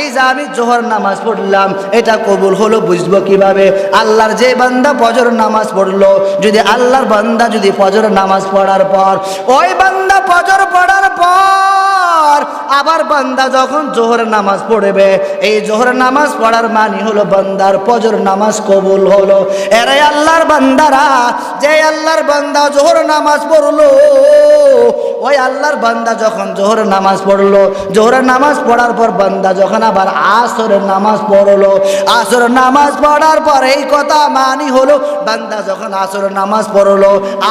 এই যে আমি জোহর নামাজ পড়লাম, এটা কবুল হলো বুঝব কীভাবে? আল্লাহর যে বান্দা ফজর নামাজ পড়ল, যদি আল্লাহর বান্দা যদি ফজর নামাজ পড়ার পর, ওই বান্দা ফজর পড়ার পর আবার বান্দা যখন জোহর নামাজ পড়বে, এই জোহর নামাজ পড়ার মানি হলো বান্দার ফজর নামাজ কবুল হলো। এরাই আল্লাহর বান্দারা, যে আল্লাহর বান্দা জোহর নামাজ পড়ল, ওই আল্লাহর বান্দা যখন জোহর নামাজ পড়ল, জোহরের নামাজ পড়ার পর বান্দা যখন আবার আসরের নামাজ পড়ল আসর নামাজ পড়ার পর এই কথা মানি হলো, বান্দা যখন আসর নামাজ পড়ল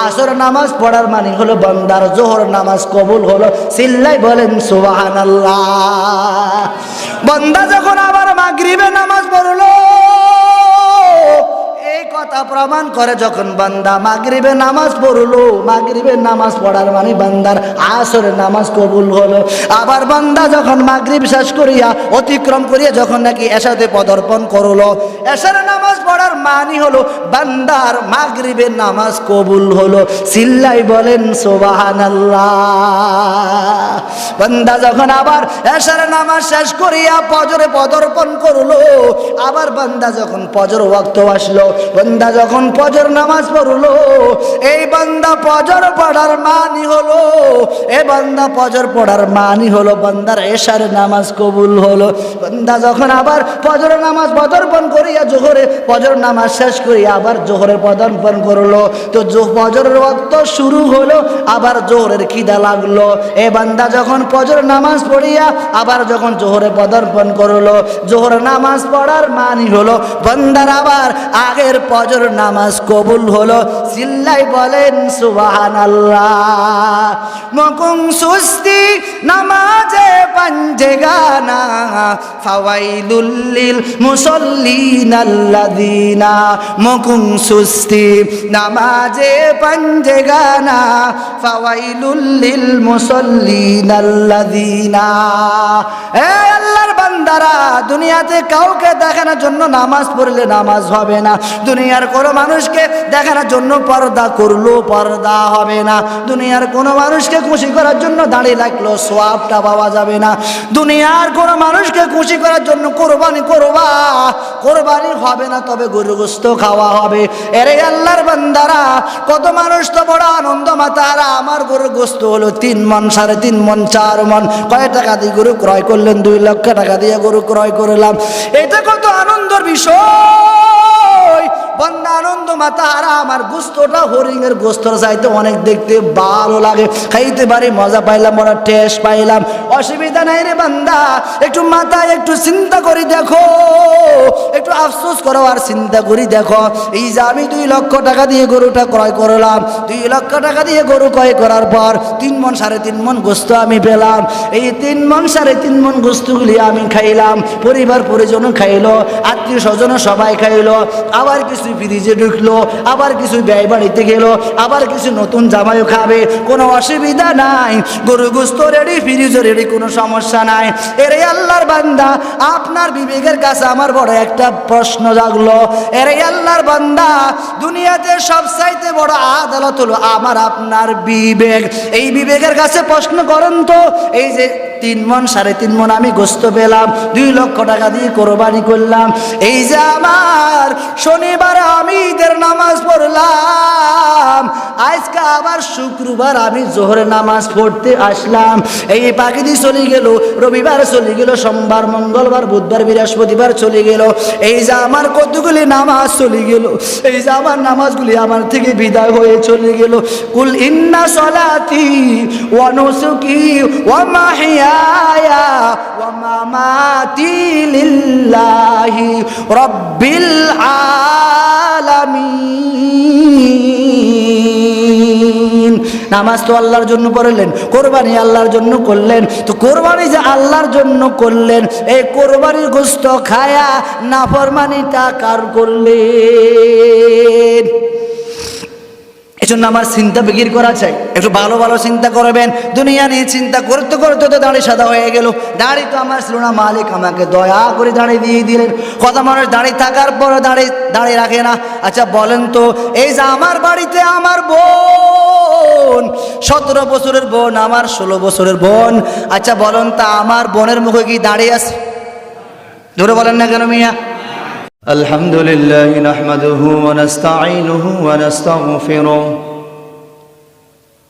আসর নামাজ পড়ার মানি হলো বান্দার জোহর নামাজ কবুল হলো। সিল্লাই বলেন, সুবাহান আল্লাহ বান্দা যখন আবার মাগরিবে নামাজ পড়ল কথা প্রমাণ করে যখন বান্দা মাগরিবে নামাজ পড়ল, মাগরিবে নামাজ পড়ার মানে বান্দার আসরের নামাজ কবুল হলো। আবার বান্দা যখন মাগরিব শেষ করিয়া অতিক্রম করিয়া যখন নাকি এসাতে পদার্পণ করল এসার নামাজ পড়ার মানে হলো বান্দার মাগরিবের নামাজ কবুল হলো। সিল্লাই বলেন সোবাহান বান্দা যখন আবার এসার নামাজ শেষ করিয়া পজরে পদার্পণ করল, আবার বান্দা যখন পজর ওয়াক্ত আসলো বান্দা যখন পজর নামাজ পড়ল, এই বান্দা পজর পড়ার মানি হলো, এ বান্দা পজর পড়ার মানি হলো, বান্দার এশার নামাজ কবুল হলো। বান্দা যখন আবার পজর নামাজ পদর্পণ করিয়া জোহরে পজর নামাজ শেষ করিয়া আবার জোহরে পদর্পণ করল, তো ফজরের ওয়াক্ত শুরু হলো, আবার জোহরের খিদা লাগল। এ বান্দা যখন পজর নামাজ পড়িয়া আবার যখন জোহরে পদার্পণ করল, জোহর নামাজ পড়ার মানি হলো, বান্দার আবার আগের ফজর নামাজ কবুল হলো। চিল্লাই বলেন সুবাহান আল্লাহ সুস্তি নামাজে পাঞ্জে গানা ফাওয়াইলুল্লিল মুসল্লিন আল্লাযিনা মকুং সুস্তি নামাজে পাঞ্জে গানা ফাওয়াইলুল্লিল মুসল্লিন আল্লাযিনা এ আল্লাহর বান্দারা, দুনিয়াতে কাউকে দেখানোর জন্য নামাজ পড়লে নামাজ হবে না। দুনিয়ার কোনো মানুষকে দেখানোর জন্য পর্দা করল পর্দা হবে না। দুনিয়ার কোনো মানুষকে খুশি করার জন্য দাঁড়িয়ে লাগল সোয়াবটা পাওয়া যাবে না। দুনিয়ার কোনো মানুষকে খুশি করার জন্য কোরবানি করবা, কোরবানি হবে না, তবে গরু গোস্ত খাওয়া হবে। এরে আল্লাহর বান্দারা, কত মানুষ তো বড় আনন্দ মাতারা। আমার গরু গোস্ত হলো তিন মন, সাড়ে তিন মন, চার মন। কয় টাকা দিয়ে গরু ক্রয় করলেন? দুই লক্ষ টাকা দিয়ে গরু ক্রয় করলাম। এটা কত আনন্দের বিষয়। বন্দা আনন্দ মাতারা আমার গোস্তটা হরিণের গোস্তর চাইতে অনেক দেখতে ভালো লাগে। খাইতে পারি, মজা পাইলাম ওরা টেস্ট পাইলাম। অসুবিধা নাই রে বান্দা, একটু মাথায় একটু চিন্তা করি দেখো। একটু আফসোস করো আর চিন্তা করি দেখো। এই যে আমি দুই লক্ষ টাকা দিয়ে গরুটা ক্রয় করলাম। দুই লক্ষ টাকা দিয়ে গরু ক্রয় করার পর তিন মন সাড়ে তিন মন গোস্ত আমি পেলাম। এই তিন মন সাড়ে তিন মন গোস্তগুলি আমি খাইলাম, পরিবার পরিজন খাইলো, আত্মীয় স্বজন সবাই খাইলো, আবার কিছু ফ্রিজে ঢুকলো, আবার কিছু ব্যয় বাড়িতে গেল, আবার কিছু নতুন জামাইও খাবে, কোনো অসুবিধা নাই, গরু গোস্ত রেডি ফ্রিজও রেডি কোনো সমস্যা নাই। এরে আল্লাহর বান্দা, আপনার বিবেকের কাছে আমার বড় একটা প্রশ্ন জাগলো। এরে আল্লাহর বান্দা, দুনিয়াতে সব চাইতে বড় আদালত হলো আমার আপনার বিবেক। এই বিবেকের কাছে প্রশ্ন করেন তো, এই যে তিন মন, সাড়ে তিন মন আমি গোস্ত পেলাম। দুই লক্ষ টাকা দিয়ে কোরবানি করলাম। এই যে আমার শনিবার আজকে আবার শুক্রবার আমি জোহরে নামাজ পড়তে আসলাম। এই পাখিদি চলে গেল, রবিবার চলে গেল, সোমবার, মঙ্গলবার, বুধবার, বৃহস্পতিবার চলে গেল। এই যে আমার কতগুলি নামাজ চলে গেল, এই যে আমার নামাজগুলি আমার থেকে বিদায় হয়ে চলে গেল। কুল ইন্না সলাতি ওয়া নুসুকি ওয়া মাহিয়ায়া ওয়া মামাতি লিল্লাহি রাব্বিল আলামিন। নামাজ তো আল্লাহর জন্য পড়লেন, কোরবানি আল্লাহর জন্য করলেন। তো কোরবানি যে আল্লাহর জন্য করলেন, এই কোরবানির গোস্ত খায়া নাফরমানিটা কার করলেন? এজন্য আমার চিন্তা বিক্রি করা চাই। একটু ভালো ভালো চিন্তা করবেন। দুনিয়া নিয়ে চিন্তা করতে করতে তো দাড়ি সাদা হয়ে গেল। দাড়ি তো আমার ছিল না, মালিক আমাকে দয়া করে দাঁড়িয়ে দিয়ে দিলেন। কত মানুষ দাড়ি থাকার পরে দাড়ি দাঁড়িয়ে রাখে না। আচ্ছা বলেন তো, এই যে আমার বাড়িতে আমার বোন সতেরো বছরের বোন আমার ষোলো বছরের বোন আচ্ছা বলেন তা আমার বোনের মুখে কি দাঁড়িয়ে আছে জোরে বলেন না কেন মিয়া الحمد لله نحمده ونستعينه ونستغفره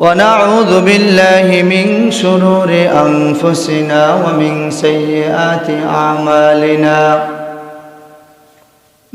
ونعوذ بالله من شرور أنفسنا ومن سيئات أعمالنا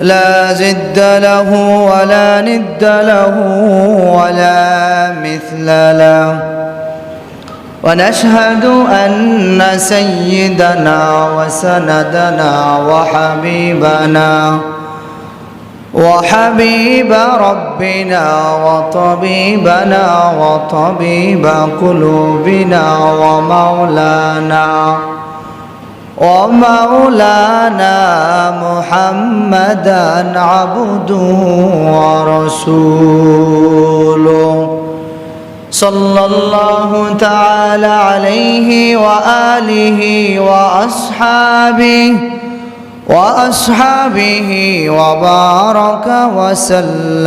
لا زد له ولا ند له ولا مثل له. ونشهد أن سيدنا وسندنا وحبيبنا وحبيب ربنا وطبيبنا وطبيب قلوبنا ومولانا ومولانا محمدا عبده ورسوله. صلى الله تعالى عليه وآله وأصحابه وأصحابه وبارك وسلم.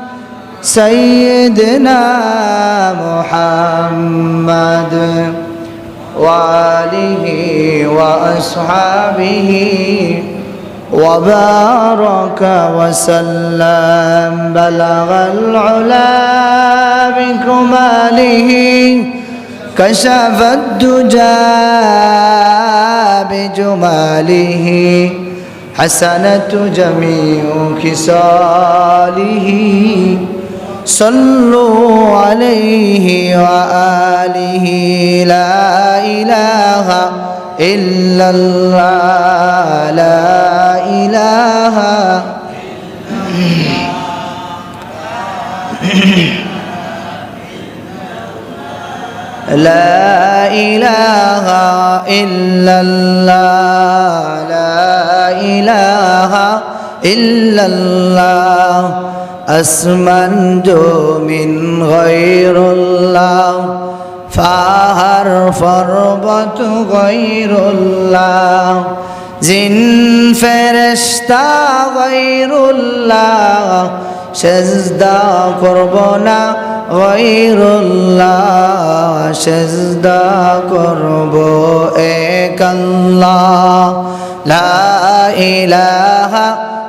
سيدنا محمد وآله وأصحابه وبارك وسلم. بلغ العلا بكماله كشف الدجى بجماله. حسنت جميع خصاله صلوا عليه وآله لا إله إلا الله لا إله. لا إله إلا الله لا إله إلا الله. আসমান জমিন গৈরুল্লাহ ফাহার পর্বত গৈরুল্লাহ জিন ফেরেস্তা গৈরুল্লাহ সেজদা করব না গৈরুল্লাহ সেজদা করব এক লা ইলাহা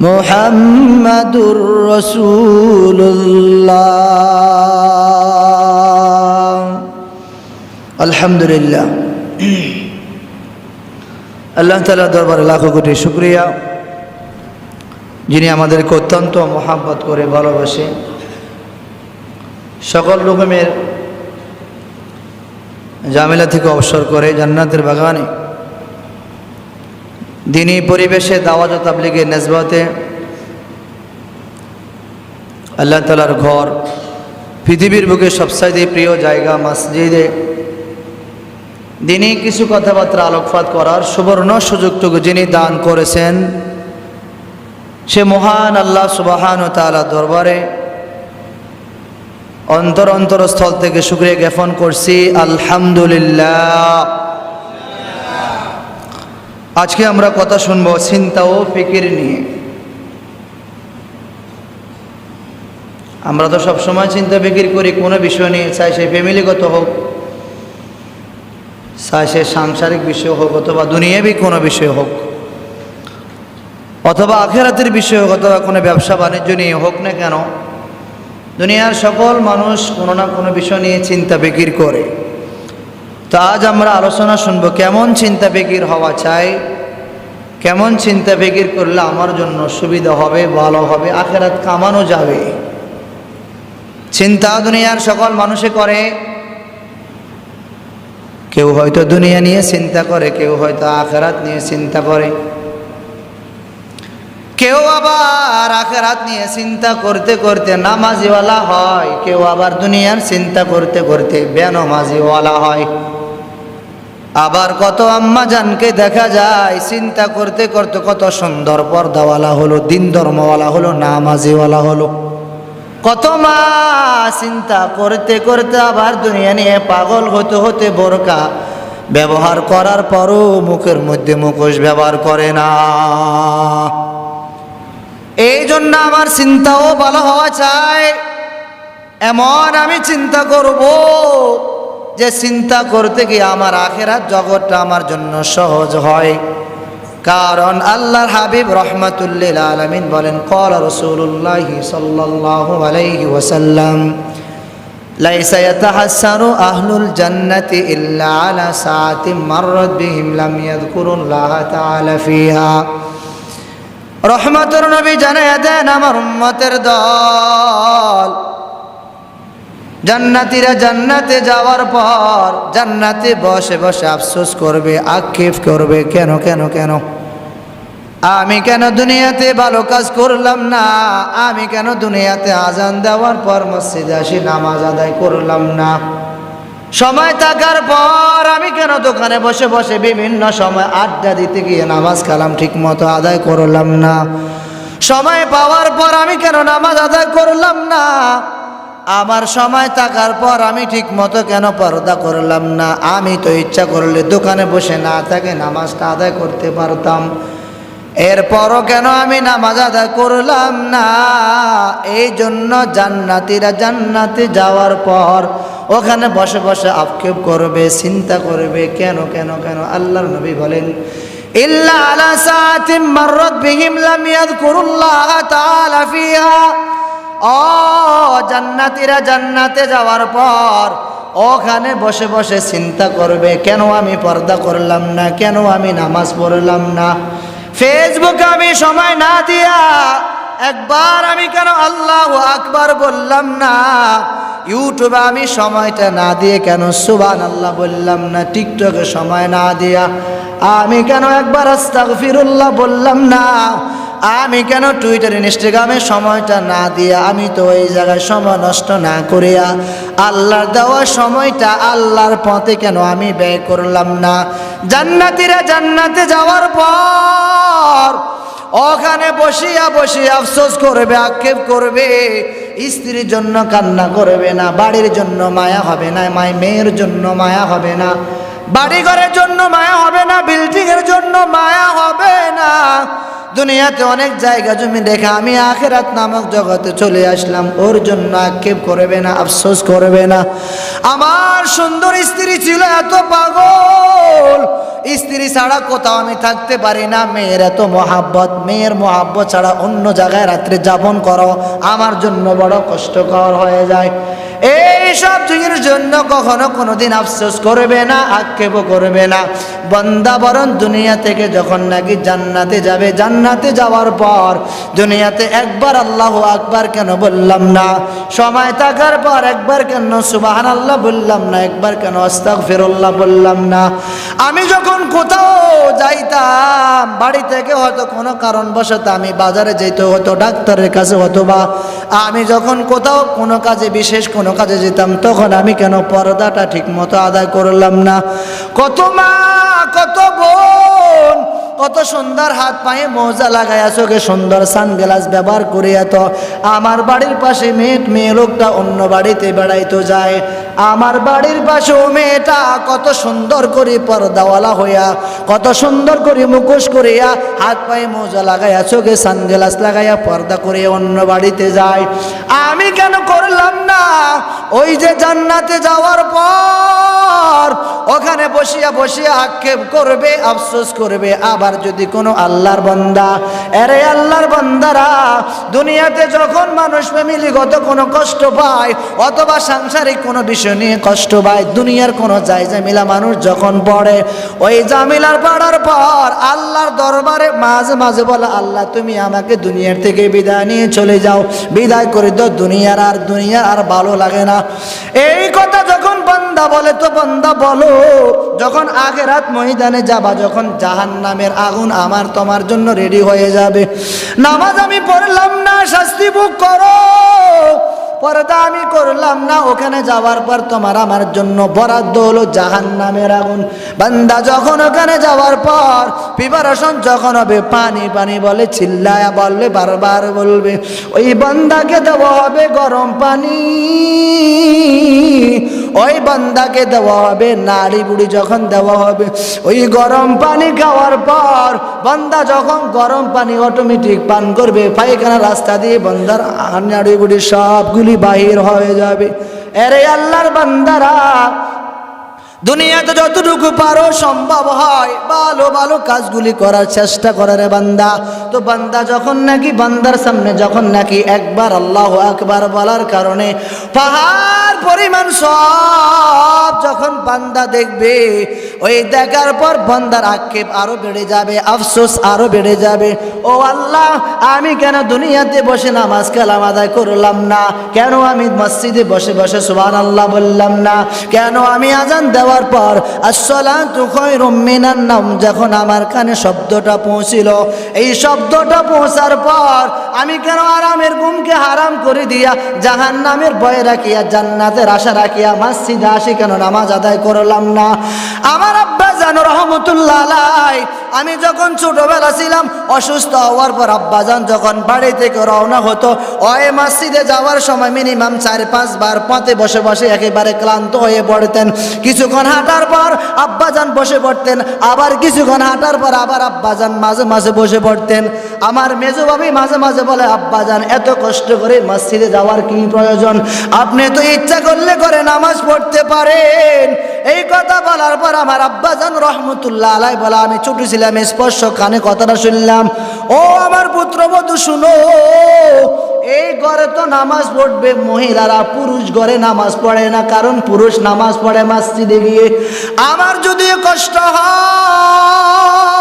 মোহাম্মদুর রসুল্লাহ আলহামদুলিল্লাহ। আল্লাহ তালা দরবারে লাখো কোটি শুক্রিয়া। যিনি আমাদেরকে অত্যন্ত মোহাব্বত করে ভালোবাসে। সকল রকমের জামেলা থেকে অবসর করে জান্নাতের বাগানে। দিনী পরিবেশে দাওয়াত ও তাবলিগের নেসবতে আল্লাহ তালার ঘর, পৃথিবীর বুকে সবসাইতে প্রিয় জায়গা মসজিদে। দিনই কিছু কথাবার্তা আলোকপাত করার সুবর্ণ সুযোগটুকু যিনি দান করেছেন, সে মহান আল্লাহ সুবাহান ও তালা দরবারে অন্তর অন্তরস্থল থেকে শুক্রিয়া জ্ঞাপন করছি, আলহামদুলিল্লাহ। আজকে আমরা কথা শুনব চিন্তা ও ফিকির নিয়ে। আমরা তো সবসময় চিন্তা ফিকির করি, কোনো বিষয় নিয়ে, চাই সে ফ্যামিলিগত হোক, চাই সে সাংসারিক বিষয় হোক, অথবা দুনিয়াবি কোনো বিষয় হোক, অথবা আখেরাতের বিষয় হোক, অথবা কোনো ব্যবসা বাণিজ্য নিয়ে হোক না কেন দুনিয়ার সকল মানুষ কোনো না কোনো বিষয় নিয়ে চিন্তা ফিকির করে। তো আজ আমরা আলোচনা শুনব, কেমন চিন্তা ফিকির হওয়া চাই? কেমন চিন্তা ফিকির করলে আমার জন্য সুবিধা হবে, ভালো হবে, আখেরাত কামানো যাবে? চিন্তা দুনিয়ার সকল মানুষে করে। কেউ হয়তো দুনিয়া নিয়ে চিন্তা করে, কেউ হয়তো আখেরাত নিয়ে চিন্তা করে। কেউ আবার আখেরাত নিয়ে চিন্তা করতে করতে নামাজিওয়ালা হয়, কেউ আবার দুনিয়ার চিন্তা করতে করতে বেনমাজিওয়ালা হয়। আবার কত আম্মা জানকে দেখা যায়, চিন্তা করতে করতে কত সুন্দর পর্দাওয়ালা হলো, দিন ধর্মওয়ালা হলো, নামাজিওয়ালা হলো। কত মা চিন্তা করতে করতে আবার দুনিয়া নিয়ে পাগল হতে হতে বোরকা ব্যবহার করার পরও মুখের মধ্যে মুখোশ ব্যবহার করে না। এই জন্য আমার চিন্তাও ভালো হওয়া চাই। এমন আমি চিন্তা করব যে চিন্তা করতে গিয়ে আমার আখেরা জগৎটা আমার জন্য সহজ হয়। কারণ আল্লাহর হাবিব রহমতুল্লিল আলমিন বলেন কল রসুল্লাহ সাল্লাহ আলাইহি ওসাল্লাম লাইসা আহলুল রহমতের নবী জানাইয়া দেন, আমার উম্মতের দল জান্নাতিরা জান্নাতে যাওয়ার পর জান্নাতে বসে বসে আফসোস করবে, আক্ষেপ করবে, কেন কেন কেন? আমি কেন দুনিয়াতে ভালো কাজ করলাম না? আমি কেন দুনিয়াতে আজান দেওয়ার পর মসজিদে আসি, নামাজ আদায় করলাম না? সময় থাকার পর আমি কেন দোকানে বসে বসে বিভিন্ন সময় আড্ডা দিতে গিয়ে নামাজ কালাম ঠিক মতো আদায় করলাম না? সময় পাওয়ার পর আমি কেন নামাজ আদায় করলাম না? আমার সময় থাকার পর আমি ঠিক মতো কেন পর্দা করলাম না? আমি তো ইচ্ছা করলে দোকানে বসে না থাকে নামাজটা আদায় করতে পারতাম। এরপরও কেন আমি নামাজ আদায় করলাম না? এই জন্য জান্নাতিরা জান্নাতে যাওয়ার পর ওখানে বসে বসে আক্ষেপ করবে, চিন্তা করবে, কেন কেন কেন? আল্লাহর নবী বলেন, ইল্লা আলা সাআতিন মাররাত বিহিম লাম ইয়াযকুরুল্লাহ ও জান্নাতিরা জান্নাতে যাওয়ার পর ওখানে বসে বসে চিন্তা করবে, কেন আমি পর্দা করলাম না? কেন আমি নামাজ পড়লাম না? ফেসবুকে আমি সময় না দিয়া একবার আমি কেন আল্লাহ আকবার বললাম না? ইউটিউবে আমি সময়টা না দিয়ে কেন সুবান আল্লাহ বললাম না? টিকটকে সময় না দিয়া আমি কেন একবার আস্তাগফিরুল্লাহ বললাম না? আমি কেন টুইটার ইনস্টাগ্রামে সময়টা না দিয়া আমি তো ওই জায়গায় সময় নষ্ট না করিয়া আল্লাহর দেওয়া সময়টা আল্লাহর পথে কেন আমি ব্যয় করলাম না? জান্নাতিরা জান্নাতে যাওয়ার পর ওখানে বসিয়া বসিয়া আফসোস করবে, আক্ষেপ করবে। স্ত্রীর জন্য কান্না করবে না, বাড়ির জন্য মায়া হবে না মায় মেয়ের জন্য মায়া হবে না বাড়ি ঘরের জন্য মায়া হবে না বিল্ডিং এর জন্য মায়া হবে না। দুনিয়াতে অনেক জায়গা জমি দেখে আমি আখেরাত নামক জগতে চলে আসলাম, ওর জন্য আক্ষেপ করবে না, আফসোস করবে না। আমার সুন্দর স্ত্রী ছিল এত পাগল স্ত্রী ছাড়া কোথাও আমি থাকতে পারি না, মেয়ের এত মহাব্বত, মেয়ের মহাব্বত ছাড়া অন্য জায়গায় রাত্রে যাপন করো, আমার জন্য বড় কষ্টকর হয়ে যায়। এই সব জিনিসের জন্য কখনো কোনোদিন আফসোস করবে না, আক্ষেপও করবে না। বন্দা বরং দুনিয়া থেকে যখন নাকি জান্নাতে যাবে, জান্নাতে যাওয়ার পর দুনিয়াতে একবার আল্লাহ আকবার কেন বললাম না? সময় থাকার পর একবার কেন সুবাহান আল্লাহ বললাম না? একবার কেন আস্তাক ফেরল্লাহ বললাম না? আমি যখন কোথাও যাইতাম, বাড়ি থেকে হয়তো কোনো কারণবশত আমি বাজারে যেতে হতো, ডাক্তারের কাছে হতো বা আমি যখন কোথাও কোনো কাজে, বিশেষ কোনো কাজে যেতাম, তখন আমি কেন পর্দাটা ঠিক মতো আদায় করলাম না? কত মা, কত বোন, কত সুন্দর হাত পায়ে মোজা লাগাইয়া চোখে সুন্দর সানগ্লাস ব্যবহার করে এত আমার বাড়ির পাশে মেয়ে মেয়ে লোকটা অন্য বাড়িতে বেড়াইতে যায়। আমার বাড়ির পাশেও মেয়েটা কত সুন্দর করে পর্দাওয়ালা হইয়া, কত সুন্দর করে মুখোশ করিয়া হাত পায়ে মোজা লাগাইয়া, চোখে সানগ্লাস লাগাইয়া পর্দা করে অন্য বাড়িতে যায়। আমি কেন করলাম না? ওই যে জান্নাতে যাওয়ার পর ওখানে বসিয়া বসিয়া আক্ষেপ করবে, আফসোস করবে, আবার যদি কোনো আল্লাহর বান্দা এরে আল্লাহর বান্দারা, দুনিয়াতে যখন মানুষ ফ্যামিলিগত কোনো কষ্ট পায়, অথবা সাংসারিক কোনো বিষয় নিয়ে কষ্ট পায়। দুনিয়ার কোনো যায় জামিলা মানুষ যখন পড়ে, ওই জামিলার পড়ার পর আল্লাহর দরবারে মাঝে মাঝে বলে, আল্লাহ, তুমি আমাকে দুনিয়ার থেকে বিদায় নিয়ে চলে যাও। বিদায় করে দাও, দুনিয়ার আর দুনিয়ার আর ভালো লাগে না। এই কথা যখন বান্দা বলে, তো বান্দা বলো, যখন আগে রাত ময়দানে যাবা, যখন জাহান নামের আগুন আমার তোমার জন্য রেডি হয়ে যাবে। নামাজ আমি পড়লাম না, শাস্তি ভোগ করো। পর্দা আমি করলাম না, ওখানে যাওয়ার পর তোমার আমার জন্য বরাদ্দ হলো জাহান নামের আগুন। বান্দা যখন ওখানে যাওয়ার পর প্রিপারেশন যখন হবে, পানি পানি বলে চিল্লায়া বলবে, বারবার বলবে, ওই বান্দাকে দেওয়া হবে গরম পানি, ওই বান্দাকে দেওয়া হবে নাড়ি বুড়ি যখন দেওয়া হবে, ওই গরম পানি খাওয়ার পর বান্দা যখন গরম পানি অটোমেটিক পান করবে, পায়খানা রাস্তা দিয়ে বান্দার নাড়ি বুড়ি সবগুলি বাহির হয়ে যাবে। এরে আল্লাহর বান্দারা, দুনিয়াতে যতটুকু পারো সম্ভব হয়, ভালো ভালো কাজগুলি করার চেষ্টা করে রে বান্দা। তো বান্দা যখন নাকি বান্দার সামনে, যখন নাকি একবার আল্লাহ আকবার বলার কারণে পাহাড় পরিমাণ সব যখন বান্দা দেখবে, ওই দেখার পর বান্দার আক্ষেপ আরও বেড়ে যাবে, আফসোস আরও বেড়ে যাবে। ও আল্লাহ, আমি কেন দুনিয়াতে বসে নামাজ কালাম আদায় করলাম না? কেন আমি মসজিদে বসে বসে সুবান আল্লাহ বললাম না? কেন আমি আজান দেওয়ার পর আসসালাতু খায়রুম মিনান নাম যখন আমার কানে শব্দটা পৌঁছিল, এই শব্দটা পৌঁছার পর আমি কেন আরামের ঘুমকে হারাম করে দিয়া জাহান নামের ভয় রাখিয়া জান্নাতের আশা রাখিয়া মসজিদে আসি কেন নামাজ আদায় করলাম না? আমার আব্বা জানো রহমতুল্লাহ আমি যখন ছোটবেলা ছিলাম, অসুস্থ হওয়ার পর আব্বাজান যখন বাড়ি থেকে রওনা হতো অয়ে মসজিদে যাওয়ার সময় মিনিমাম চার, পাঁচ বার পথে বসে বসে একেবারে ক্লান্ত হয়ে পড়তেন। কিছুক্ষণ হাঁটার পর আব্বাজান বসে পড়তেন, আবার কিছুক্ষণ হাঁটার পর আবার আব্বাজান মাঝে মাঝে বসে পড়তেন। আমার মেজো ভাবি মাঝে মাঝে বলে, আব্বাজান, এত কষ্ট করে মসজিদে যাওয়ার কি প্রয়োজন? আপনি তো ইচ্ছা করলে করে নামাজ পড়তে পারেন। এই কথা বলার পর আমার আব্বাজান রহমতুল্লাহ আলাই বলা, আমি ছোট ছিলাম স্পর্শ কানে কথাটা শুনলাম। ও আমার পুত্র বধু শুনো, এই ঘরে তো নামাজ পড়বে। মহিলারা পুরুষ ঘরে নামাজ পড়ে না, কারণ পুরুষ নামাজ পড়ে মসজিদে গিয়ে। আমার যদি কষ্ট হয়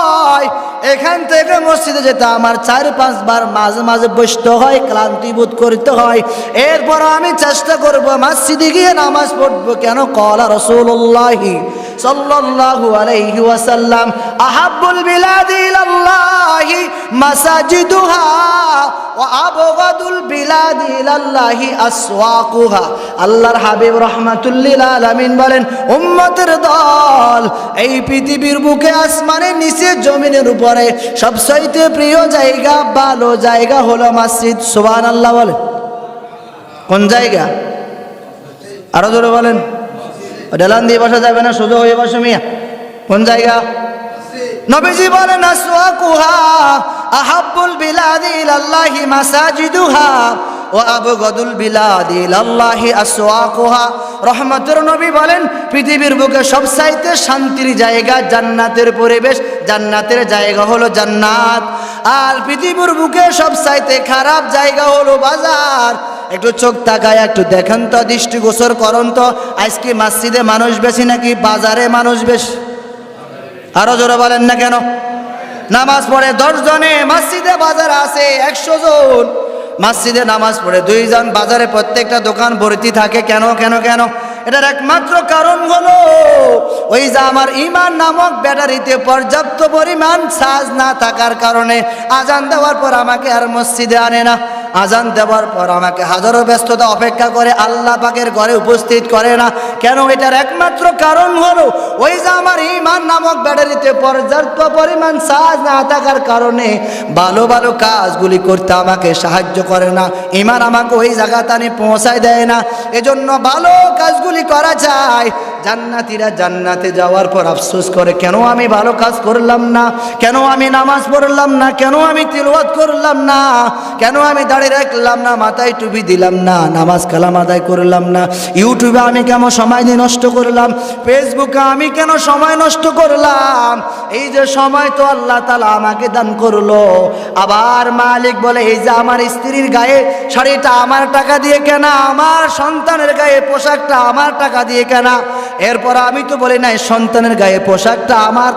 এখান থেকে মসজিদে যেতে আমার চার পাঁচবার মাঝে মাঝে বসতে হয়, ক্লান্তি বোধ করতে হয়। এরপর আমি চেষ্টা করব মসজিদে গিয়ে নামাজ পড়ব কেন? কলা রসুল্লাহি সাল্লাল্লাহু আলাইহি ওয়াসাল্লাম, আহাব্বুল বিলাদি ইলাল্লাহি মাসাজিদুহা ওয়া আবগাদুল বিলাদি ইলাল্লাহি আসওয়াকুহা। আল্লাহর হাবিব রাহমাতুল্লিল আলামিন বলেন, উম্মতের দল এই পৃথিবীর বুকে আসমানের নিচে জমিনের উপরে সবচাইতে প্রিয় জায়গা, ভালো জায়গা হলো মসজিদ। সুবহানাল্লাহ বলেন। কোন জায়গা? আরও জোরে বলেন। ডেলান দিয়ে বসা যাবে না, সোজা হয়ে বসে মিয়া। কোন জায়গা? নবীজি বলেন, আসওয়াকুহা আহাব্বুল বিলাদি ইলাল্লাহি মাসাজিদুহা ও আবগদুল বিলাদি ইলাল্লাহি আসওয়াকুহা। রহমতের নবী বলেন, পৃথিবীর বুকে সবচাইতে শান্তির জায়গা জান্নাতের পরিবেশ। জান্নাতের জায়গা হলো জান্নাত। আর পৃথিবীর বুকে সবচাইতে খারাপ জায়গা হলো বাজার। একটু চোখ তাকায়, একটু দেখেন তো, দৃষ্টিগোচর করন তো। আজকে মসজিদে মানুষ বেশি নাকি বাজারে মানুষ বেশি? আরও জোরে বলেন না কেন? নামাজ পড়ে দশ জনে, মসজিদে বাজার আছে একশো জন। মসজিদে নামাজ পড়ে দুইজন, বাজারে প্রত্যেকটা দোকান ভর্তি থাকে। কেন কেন কেন? এটার একমাত্র কারণ হলো, ওই যে আমার ইমান নামক ব্যাটারিতে পর্যাপ্ত পরিমাণ সাজ না থাকার কারণে আজান দেওয়ার পর আমাকে আর মসজিদে আনে না। আজান দেওয়ার পর আমাকে হাজারো ব্যস্ততা অপেক্ষা করে আল্লাহ পাকের ঘরে উপস্থিত করে না। কেন এটার একমাত্র কারণ হলো, ওই যে আমার ইমান নামক ব্যাটারিতে পর্যাপ্ত পরিমাণ সাজ না থাকার কারণে ভালো ভালো কাজগুলি করতে আমাকে সাহায্য করে না। ইমান আমাকে ওই জায়গাতানে পৌঁছায় দেয় না। এজন্য ভালো কাজগুলি করা যায়। জান্নাতিরা জান্নাতে যাওয়ার পর আফসোস করে, কেন আমি ভালো কাজ করলাম না? কেন আমি নামাজ পড়লাম না? কেন আমি তিলওয়াত করলাম না? কেন আমি দাঁড়িয়ে রাখলাম না? মাথায় টুপি দিলাম না? নামাজ কালাম আদায় করলাম না? ইউটিউবে আমি কেন সময় দিয়ে নষ্ট করলাম? ফেসবুকে আমি কেন সময় নষ্ট করলাম? এই যে সময় তো আল্লাহ তালা আমাকে দান করল। আবার মালিক বলে, এই যে আমার স্ত্রীর গায়ে শাড়িটা আমার টাকা দিয়ে কেনা, আমার সন্তানের গায়ে পোশাকটা আমার টাকা দিয়ে কেনা এরপর আমি তো বলি নাই, সন্তানের গায়ে পোশাকটা আমার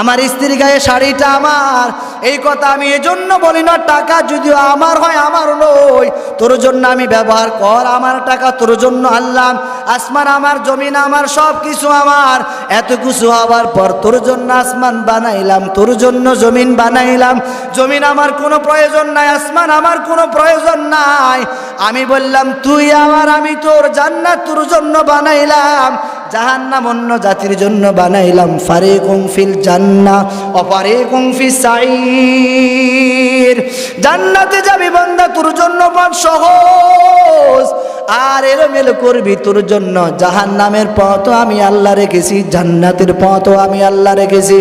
আমার স্ত্রীর গায়ে শাড়িটা আমার। এই কথা আমি এজন্য বলি না, টাকা যদিও আমার হয়, আমার নয়। তোর জন্য আমি ব্যবহার কর, আমার টাকা তোর জন্য আল্লাহ আসমান আমার, জমিন আমার সব কিছু আমার। এত কিছু হওয়ার পর তোর জন্য আসমান বানাইলাম, তোর জন্য জমিন বানাইলাম। জমিন আমার কোনো প্রয়োজন নাই, আসমান আমার কোনো প্রয়োজন নাই। আমি বললাম, তুই আমার, আমি তোর জান্নাত তোর জন্য বানাইলাম। জাহান্নাম অন্য জাতির জন্য বানাইলাম। ফারে ফিল জান্না অপারে ফি সাইর জান্নাতে যাবি বান্দা, তোর জন্য পথ সহজ। আর এলোমেলো করবি তোর জন্য। জাহান নামের পথ আমি আল্লাহ রেখেছি, জান্নাতের পথ আমি আল্লাহ রেখেছি।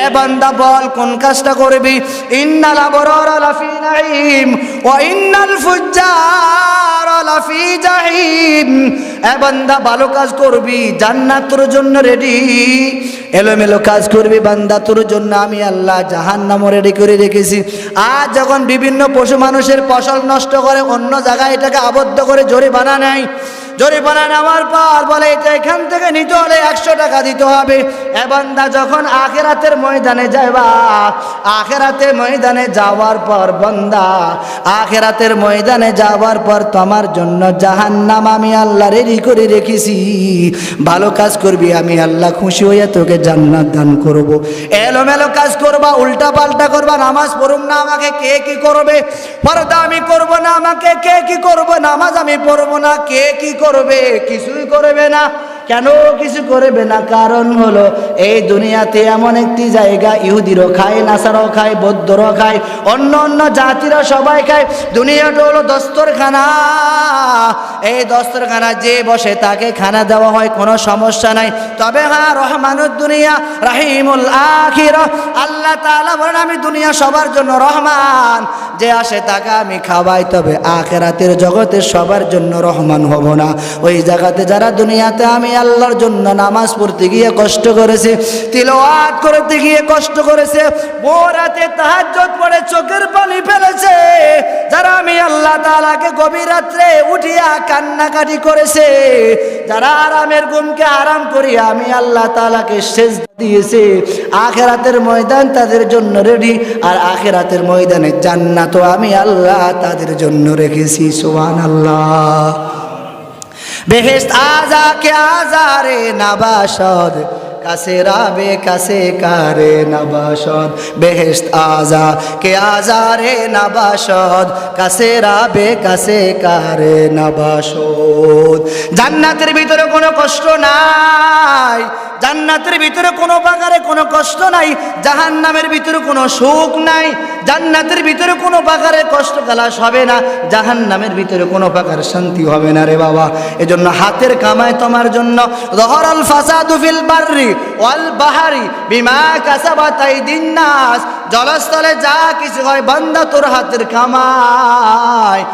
এ বান্দা বল, কোন কাজটা করবি? ইন্নাল আবরার লাফি নাঈম ওয়া ইন্নাল ফুজ্জার লাফি জাহিম। এ বান্দা ভালো কাজ করবি, জান্নাত তোর জন্য রেডি এলোমেলো কাজ করবি বান্দা, তোর জন্য আমি আল্লাহ জাহান জাহান্নামও রেডি করে রেখেছি। আজ যখন বিভিন্ন পশু মানুষের ফসল নষ্ট করে, অন্য জায়গায় এটাকে আবদ্ধ করে জোরে জরিমানা নেয় জরিমানা নেওয়ার পর বলে এখান থেকে নিতে হলে একশো টাকা দিতে হবে। এ বান্দা যখন আখেরাতের ময়দানে যাইবা আখেরাতে ময়দানে যাওয়ার পর বন্দা, আখেরাতের ময়দানে যাওয়ার পর তোমার জন্য জাহান্নাম আমি আল্লাহ রেডি করে রেখেছি। ভালো কাজ করবি, আমি আল্লাহ খুশি হইয়া তোকে জান্নাত দান করব। এলোমেলো কাজ করবা উল্টা পাল্টা করবা, নামাজ পড়ুম না, আমাকে কে কি করবে? পর্দা আমি করব না, আমাকে কে কি করবে? নামাজ আমি পড়ব না, কে কি করবে? কিছুই করবে না। কেন কিছু করবে না? কারণ হলো, এই দুনিয়াতে এমন একটি জায়গা, ইহুদিরও খায়, নাসারও খায়, বৌদ্ধরও খায়, অন্য অন্য জাতিরা সবাই খায়। দুনিয়াটা হলো দস্তরখানা। এই দস্তরখানা যে বসে তাকে খানা দেওয়া হয়, কোনো সমস্যা নাই। তবে হ্যাঁ রহমানুর দুনিয়া, রাহিমুল আখির। আল্লাহ তাআলা বলেন, আমি দুনিয়া সবার জন্য রহমান। যে আসে তাকে আমি খাওয়াই। তবে আখেরাতের জগতে সবার জন্য রহমান হব না। ওই জায়গাতে যারা দুনিয়াতে আমি আল্লাহর জন্য নামাজ পড়তে গিয়ে কষ্ট করেছে, তিলওয়াত করতে গিয়ে কষ্ট করেছে বোরাতে তাহাজ্জত পড়ে চোখের পানি ফেলেছে। যারা আমি আল্লাহ তাআলাকে গভীর রাত্রে উঠিয়া কান্নাকাটি করেছে, যারা আরামের ঘুমকে আরাম করি আমি আল্লাহ তাআলাকে শেষ দিয়েছে, আখেরাতের ময়দান তাদের জন্য রেডি আর আখেরাতের ময়দানে জান্নাত আমি আল্লাহ তাদের জন্য রেখেছি সুবহান আল্লাহ বেহেস্ত আজা কে আজারে নাবাসদ। কাছে রাবে, কাছে কারে নাবাসদ? বেহেস্ত আজা, কে আজারে নাবাসদ? কাছে রাবে, কাছে কারে নাবাসদ? জান্নাতের ভিতরে কোনো কষ্ট নাই, জান্নাতের ভিতরে কোনো প্রকারে কোনো কষ্ট নাই, জাহান্নামের ভিতরে কোনো সুখ নাই, জান্নাতের ভিতরে কোনো প্রকারে কষ্ট কালাস হবে না, জাহান্নামের ভিতরে কোনো প্রকার শান্তি হবে না রে বাবা। এজন্য হাতের কামায় তোমার জন্য। দহরাল ফাসাদু ফিল বাররি ওয়াল বাহারি বিমা কাসাবা তাই নাস। জলস্থলে যা কিছু হয় বান্দা তোর হাতের কামায়